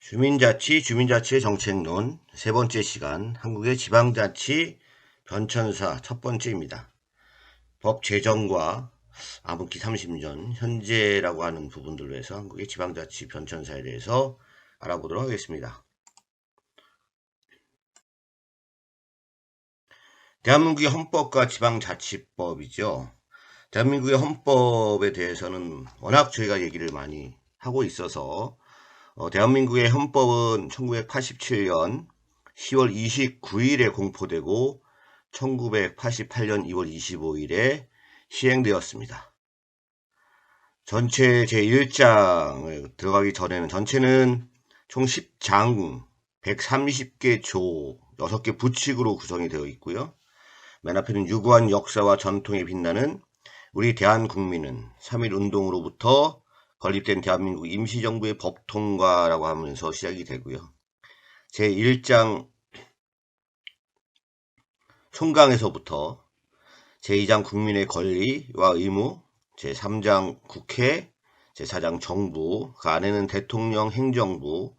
주민자치, 주민자치의 정책론 세 번째 시간 한국의 지방자치 변천사 첫 번째입니다. 법 제정과 암흑기 30년 현재라고 하는 부분들로 해서 한국의 지방자치 변천사에 대해서 알아보도록 하겠습니다. 대한민국의 헌법과 지방자치법이죠. 대한민국의 헌법에 대해서는 워낙 저희가 얘기를 많이 하고 있어서 어, 대한민국의 헌법은 1987년 10월 29일에 공포되고 1988년 2월 25일에 시행되었습니다. 전체 제1장을 들어가기 전에는 전체는 총 10장 130개 조 6개 부칙으로 구성이 되어 있고요. 맨 앞에는 유구한 역사와 전통에 빛나는 우리 대한국민은 3.1 운동으로부터 건립된 대한민국 임시정부의 법 통과라고 하면서 시작이 되고요. 제1장 총강에서부터 제2장 국민의 권리와 의무, 제3장 국회, 제4장 정부, 그 안에는 대통령, 행정부,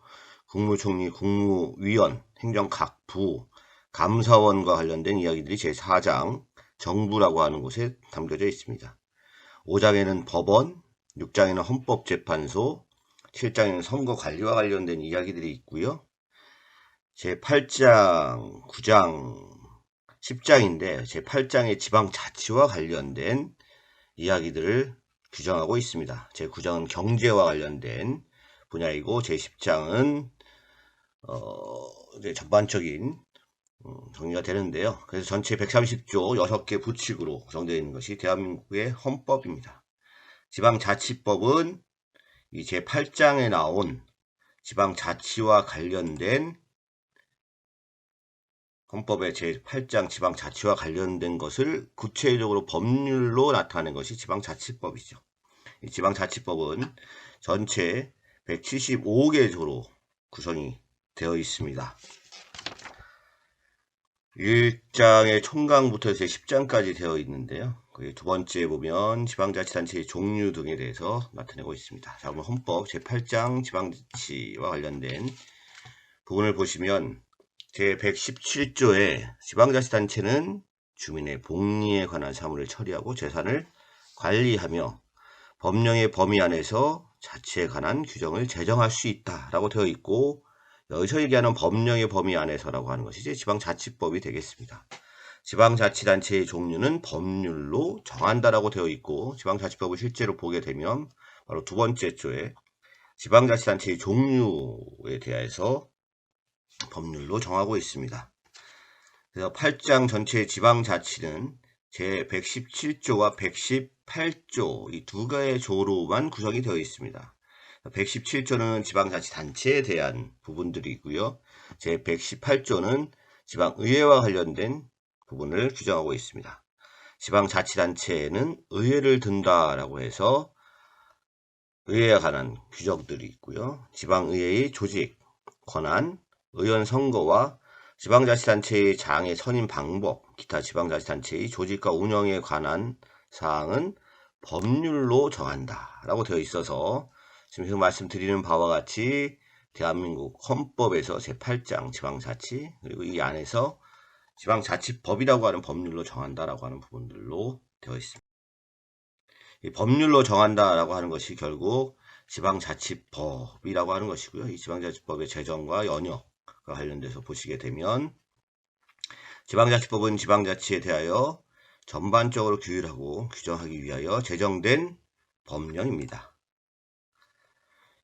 국무총리, 국무위원, 행정각 부, 감사원과 관련된 이야기들이 제4장 정부라고 하는 곳에 담겨져 있습니다. 5장에는 법원, 6장에는 헌법재판소, 7장에는 선거관리와 관련된 이야기들이 있고요. 제8장, 9장, 10장인데 제8장의 지방자치와 관련된 이야기들을 규정하고 있습니다. 제9장은 경제와 관련된 분야이고 제10장은 어, 이제 전반적인 음, 정리가 되는데요. 그래서 전체 130조 6개 부칙으로 구성되어 있는 것이 대한민국의 헌법입니다. 지방자치법은 이 제8장에 나온 지방자치와 관련된 헌법의 제8장 지방자치와 관련된 것을 구체적으로 법률로 나타낸 것이 지방자치법이죠. 이 지방자치법은 전체 175개 조로 구성이 되어 있습니다. 1장의 총강부터 해서 10장까지 되어 있는데요. 두 번째 보면 지방자치단체의 종류 등에 대해서 나타내고 있습니다. 자, 그럼 헌법 제8장 지방자치와 관련된 부분을 보시면 제117조에 지방자치단체는 주민의 복리에 관한 사무를 처리하고 재산을 관리하며 법령의 범위 안에서 자치에 관한 규정을 제정할 수 있다라고 되어 있고 여기서 얘기하는 법령의 범위 안에서라고 하는 것이 이제 지방자치법이 되겠습니다. 지방자치단체의 종류는 법률로 정한다라고 되어 있고 지방자치법을 실제로 보게 되면 바로 두 번째 조에 지방자치단체의 종류에 대해서 법률로 정하고 있습니다. 그래서 8장 전체의 지방자치는 제117조와 118조 이두 개의 조로만 구성이 되어 있습니다. 117조는 지방자치단체에 대한 부분들이고요. 제118조는 지방의회와 관련된 부분을 규정하고 있습니다. 지방자치단체에는 의회를 둔다라고 해서 의회에 관한 규정들이 있고요. 지방의회의 조직, 권한, 의원 선거와 지방자치단체의 장의 선임 방법, 기타 지방자치단체의 조직과 운영에 관한 사항은 법률로 정한다 라고 되어 있어서 지금 말씀드리는 바와 같이 대한민국 헌법에서 제8장 지방자치 그리고 이 안에서 지방자치법이라고 하는 법률로 정한다라고 하는 부분들로 되어 있습니다. 이 법률로 정한다라고 하는 것이 결국 지방자치법이라고 하는 것이고요. 이 지방자치법의 제정과 연역과 관련돼서 보시게 되면 지방자치법은 지방자치에 대하여 전반적으로 규율하고 규정하기 위하여 제정된 법령입니다.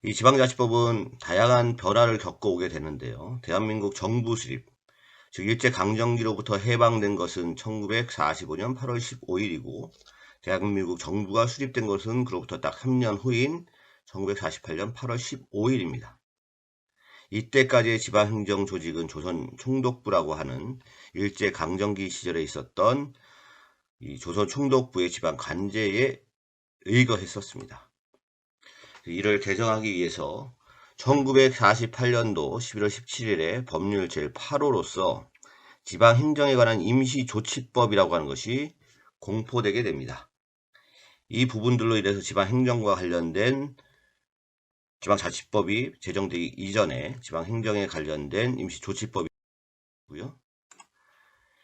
이 지방자치법은 다양한 변화를 겪어오게 되는데요. 대한민국 정부 수립, 즉 일제 강점기로부터 해방된 것은 1945년 8월 15일이고 대한민국 정부가 수립된 것은 그로부터 딱 3년 후인 1948년 8월 15일입니다. 이때까지의 지방행정 조직은 조선 총독부라고 하는 일제 강점기 시절에 있었던 이 조선 총독부의 지방 관제에 의거했었습니다. 이를 개정하기 위해서 1948년도 11월 17일에 법률 제8호로서 지방행정에 관한 임시조치법이라고 하는 것이 공포되게 됩니다. 이 부분들로 인해서 지방행정과 관련된 지방자치법이 제정되기 이전에 지방행정에 관련된 임시조치법이고요.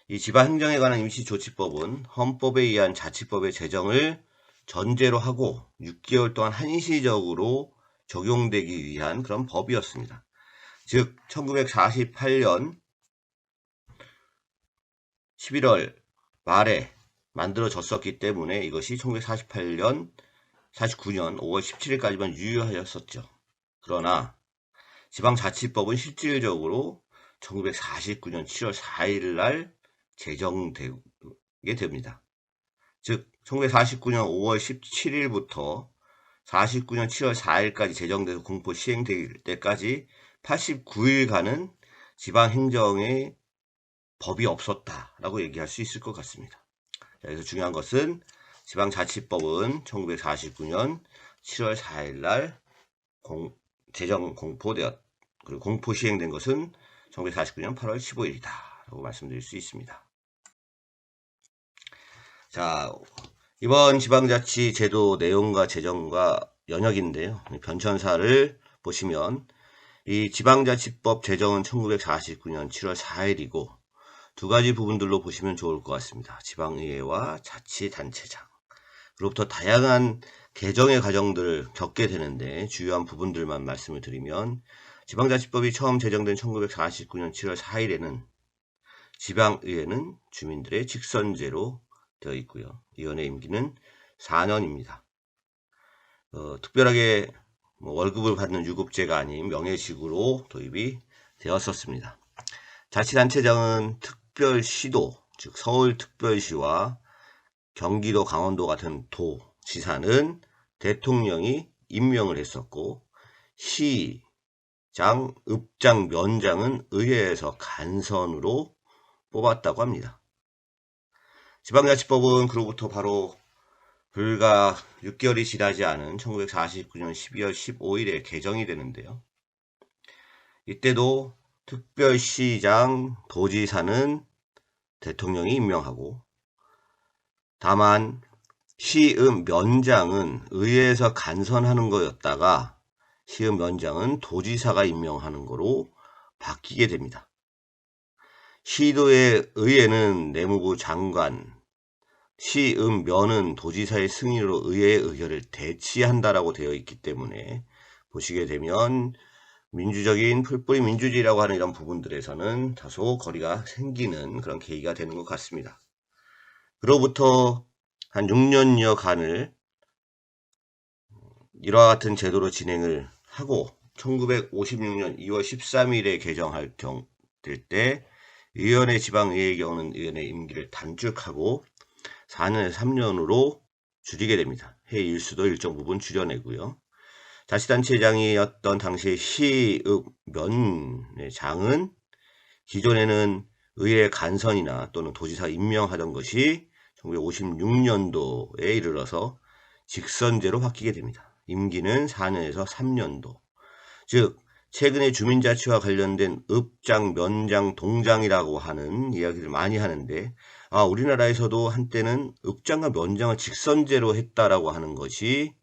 이 지방행정에 관한 임시조치법은 헌법에 의한 자치법의 제정을 전제로 하고 6개월 동안 한시적으로 적용되기 위한 그런 법이었습니다. 즉 1948년 11월 말에 만들어졌었기 때문에 이것이 1948년 49년 5월 17일까지만 유효하였었죠. 그러나 지방자치법은 실질적으로 1949년 7월 4일 날 제정되게 됩니다. 즉 1949년 5월 17일부터 49년 7월 4일까지 제정돼서 공포 시행될 때까지 89일간은 지방행정의 법이 없었다라고 얘기할 수 있을 것 같습니다. 여기서 중요한 것은 지방자치법은 1949년 7월 4일 날 공, 제정 공포되었 그리고 공포 시행된 것은 1949년 8월 15일이다 라고 말씀드릴 수 있습니다. 자 이번 지방자치 제도 내용과 제정과 연역인데요. 변천사를 보시면 이 지방자치법 제정은 1949년 7월 4일이고 두 가지 부분들로 보시면 좋을 것 같습니다. 지방의회와 자치단체장 그로부터 다양한 개정의 과정들을 겪게 되는데 주요한 부분들만 말씀을 드리면 지방자치법이 처음 제정된 1949년 7월 4일에는 지방의회는 주민들의 직선제로 되어 있고요. 위원회 임기는 4년입니다. 어, 특별하게 뭐 월급을 받는 유급제가 아닌 명예직으로 도입이 되었었습니다. 자치단체장은 특별시도, 즉 서울특별시와 경기도, 강원도 같은 도 지사는 대통령이 임명을 했었고 시장, 읍장, 면장은 의회에서 간선으로 뽑았다고 합니다. 지방자치법은 그로부터 바로 불과 6개월이 지나지 않은 1949년 12월 15일에 개정이 되는데요. 이때도 특별시장, 도지사는 대통령이 임명하고 다만 시읍 면장은 의회에서 간선하는 거였다가 시읍 면장은 도지사가 임명하는 거로 바뀌게 됩니다. 시도의 의회는 내무부 장관, 시음 면은 도지사의 승인으로 의회의 의결을 대치한다라고 되어 있기 때문에 보시게 되면 민주적인 풀뿌리 민주주의라고 하는 이런 부분들에서는 다소 거리가 생기는 그런 계기가 되는 것 같습니다. 그로부터 한 6년여간을 이와 같은 제도로 진행을 하고 1956년 2월 13일에 개정할 경될 때 의원의 지방의회의 경우는 의원의 임기를 단축하고 4년에서 3년으로 줄이게 됩니다. 회의 일수도 일정 부분 줄여내고요. 자치단체장이었던 당시의 시읍면장은 기존에는 의회 간선이나 또는 도지사 임명하던 것이 1956년도에 이르러서 직선제로 바뀌게 됩니다. 임기는 4년에서 3년도. 즉 최근에 주민자치와 관련된 읍장, 면장, 동장이라고 하는 이야기를 많이 하는데 아, 우리나라에서도 한때는 읍장과 면장을 직선제로 했다라고 하는 것이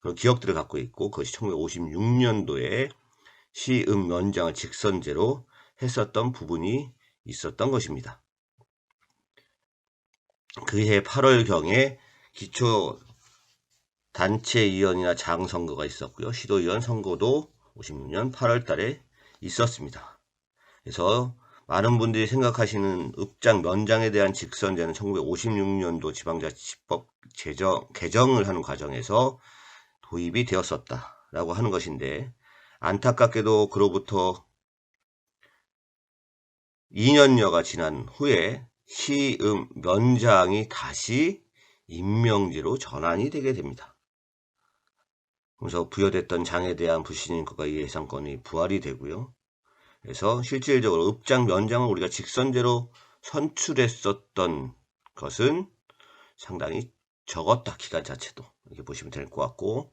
그런 기억들을 갖고 있고 그것이 1956년도에 시읍 면장을 직선제로 했었던 부분이 있었던 것입니다. 그해 8월경에 기초 단체위원이나 장 선거가 있었고요. 시도위원 선거도 56년 8월 달에 있었습니다. 그래서 많은 분들이 생각하시는 읍장 면장에 대한 직선제는 1956년도 지방자치법 제정, 개정을 하는 과정에서 도입이 되었었다라고 하는 것인데 안타깝게도 그로부터 2년여가 지난 후에 시음 면장이 다시 임명제로 전환이 되게 됩니다. 그래서 부여됐던 장에 대한 불신인과 예상권이 부활이 되고요. 그래서 실질적으로 읍장 면장을 우리가 직선제로 선출했었던 것은 상당히 적었다 기간 자체도 이렇게 보시면 될 것 같고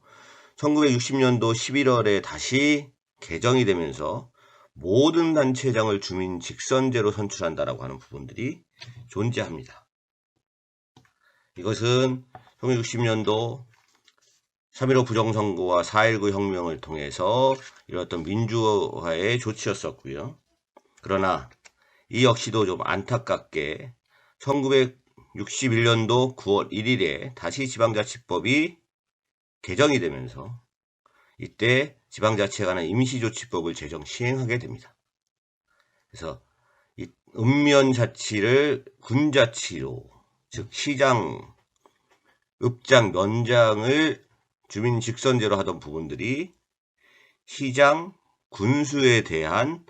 1960년도 11월에 다시 개정이 되면서 모든 단체장을 주민 직선제로 선출한다라고 하는 부분들이 존재합니다. 이것은 1960년도 3.15 부정선거와 4.19 혁명을 통해서 이뤘던 민주화의 조치였었고요. 그러나 이 역시도 좀 안타깝게 1961년도 9월 1일에 다시 지방자치법이 개정이 되면서 이때 지방자치에 관한 임시조치법을 제정 시행하게 됩니다. 그래서 이 읍면자치를 군자치로 즉 시장, 읍장, 면장을 주민 직선제로 하던 부분들이 시장, 군수에 대한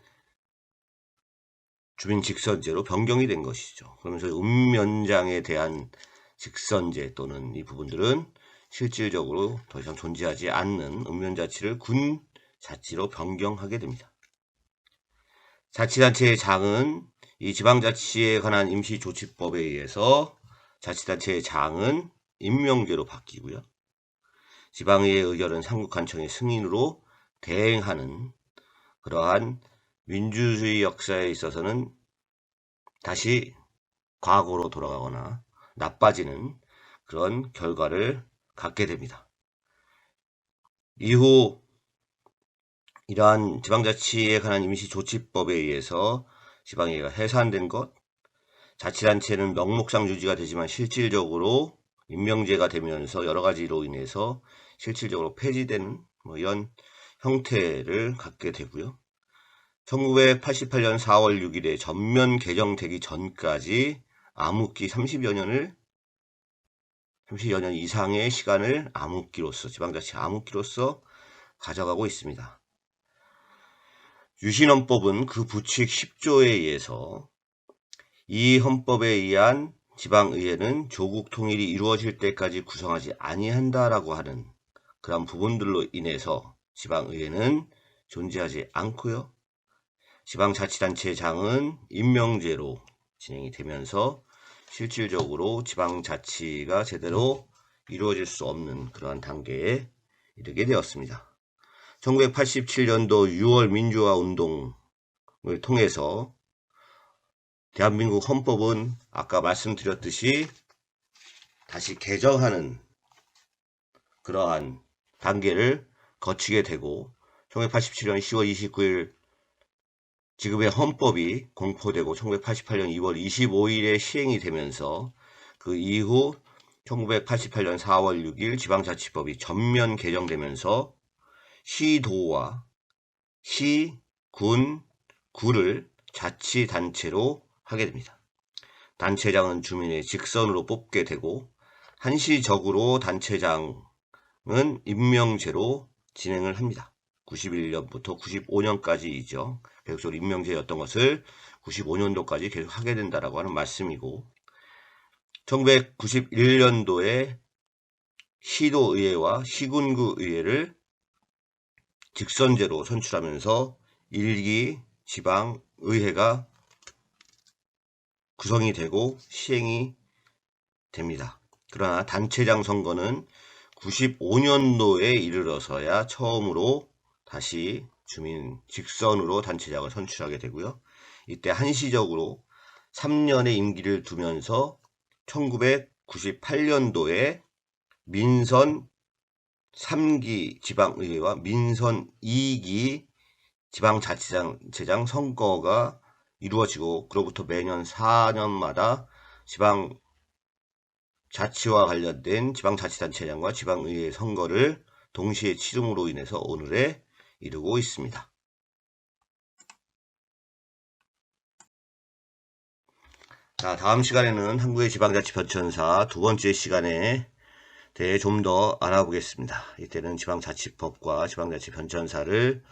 주민 직선제로 변경이 된 것이죠. 그러면서 읍면장에 대한 직선제 또는 이 부분들은 실질적으로 더 이상 존재하지 않는 읍면자치를 군자치로 변경하게 됩니다. 자치단체의 장은 이 지방자치에 관한 임시조치법에 의해서 자치단체의 장은 임명제로 바뀌고요. 지방의회 의결은 상국관청의 승인으로 대행하는 그러한 민주주의 역사에 있어서는 다시 과거로 돌아가거나 나빠지는 그런 결과를 갖게 됩니다. 이후 이러한 지방자치에 관한 임시조치법에 의해서 지방의회가 해산된 것, 자치단체는 명목상 유지가 되지만 실질적으로 임명제가 되면서 여러 가지로 인해서 실질적으로 폐지되는 뭐 이런 형태를 갖게 되고요. 1988년 4월 6일에 전면 개정되기 전까지 암흑기 30여 년을 30여 년 이상의 시간을 암흑기로서 지방자치 암흑기로서 가져가고 있습니다. 유신헌법은 그 부칙 10조에 의해서 이 헌법에 의한 지방의회는 조국 통일이 이루어질 때까지 구성하지 아니한다라고 하는 그런 부분들로 인해서 지방의회는 존재하지 않고요. 지방자치단체장은 임명제로 진행이 되면서 실질적으로 지방자치가 제대로 이루어질 수 없는 그러한 단계에 이르게 되었습니다. 1987년도 6월 민주화 운동을 통해서 대한민국 헌법은 아까 말씀드렸듯이 다시 개정하는 그러한 단계를 거치게 되고 1987년 10월 29일 지금의 헌법이 공포되고 1988년 2월 25일에 시행이 되면서 그 이후 1988년 4월 6일 지방자치법이 전면 개정되면서 시도와 시, 군, 구를 자치단체로 하게 됩니다. 단체장은 주민의 직선으로 뽑게 되고 한시적으로 단체장 은 임명제로 진행을 합니다. 91년부터 95년까지이죠. 계속 임명제였던 것을 95년도까지 계속 하게 된다라고 하는 말씀이고 1991년도에 시도의회와 시군구 의회를 직선제로 선출하면서 일기 지방의회가 구성이 되고 시행이 됩니다. 그러나 단체장 선거는 95년도에 이르러서야 처음으로 다시 주민 직선으로 단체장을 선출하게 되고요. 이때 한시적으로 3년의 임기를 두면서 1998년도에 민선 3기 지방의회와 민선 2기 지방자치장 선거가 이루어지고 그로부터 매년 4년마다 지방 자치와 관련된 지방자치단체장과 지방의회 선거를 동시에 치름으로 인해서 오늘에 이르고 있습니다. 자, 다음 시간에는 한국의 지방자치 변천사 두 번째 시간에 대해 좀 더 알아보겠습니다. 이때는 지방자치법과 지방자치 변천사를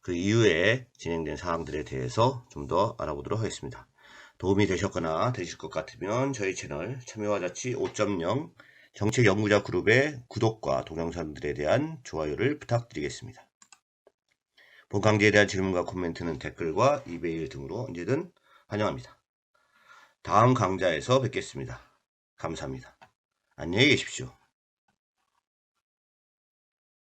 그 이후에 진행된 사항들에 대해서 좀 더 알아보도록 하겠습니다. 도움이 되셨거나 되실 것 같으면 저희 채널 참여와 자치 5.0 정책연구자 그룹의 구독과 동영상들에 대한 좋아요를 부탁드리겠습니다. 본 강좌에 대한 질문과 코멘트는 댓글과 이메일 등으로 언제든 환영합니다. 다음 강좌에서 뵙겠습니다. 감사합니다. 안녕히 계십시오.